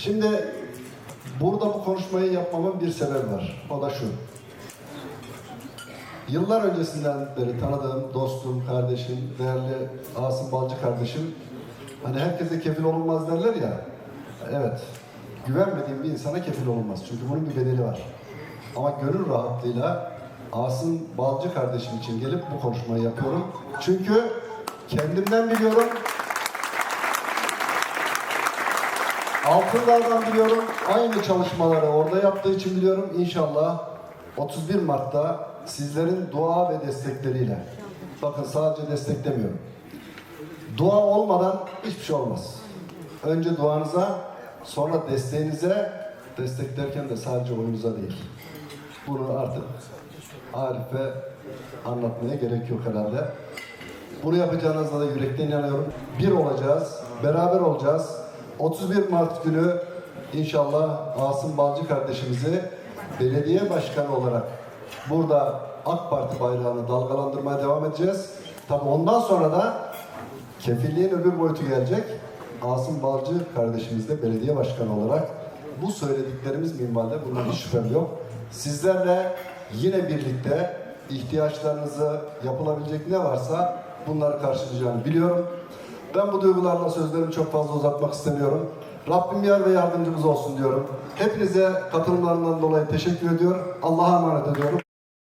Şimdi burada bu konuşmayı yapmamın bir sebebi var. O da şu. Yıllar öncesinden beri tanıdığım dostum, kardeşim, değerli Asım Balcı kardeşim, hani herkese kefil olunmaz derler ya, evet, güvenmediğim bir insana kefil olunmaz. Çünkü bunun bir bedeli var. Ama gönül rahatlığıyla Asım Balcı kardeşim için gelip bu konuşmayı yapıyorum. Çünkü kendimden biliyorum, Altındağ'dan biliyorum, aynı çalışmaları orada yaptığı için biliyorum. İnşallah 31 Mart'ta sizlerin dua ve destekleriyle, bakın sadece destek demiyorum. Dua olmadan hiçbir şey olmaz. Önce duanıza, sonra desteğinize, destek derken de sadece oyunuza değil. Bunu artık Arif'e anlatmaya gerek yok herhalde. Bunu yapacağınızda da yürekten inanıyorum. Bir olacağız, beraber olacağız. 31 Mart günü inşallah Asım Balcı kardeşimizi belediye başkanı olarak burada AK Parti bayrağını dalgalandırmaya devam edeceğiz. Tabi ondan sonra da kefilliğin öbür boyutu gelecek. Asım Balcı kardeşimiz de belediye başkanı olarak bu söylediklerimiz minvalde bundan hiç şüphem yok. Sizlerle yine birlikte ihtiyaçlarınızı yapılabilecek ne varsa bunları karşılayacağını biliyorum. Ben bu duygularla sözlerimi çok fazla uzatmak istemiyorum. Rabbim yar ve yardımcımız olsun diyorum. Hepinize katılımlarından dolayı teşekkür ediyorum. Allah'a emanet ediyorum.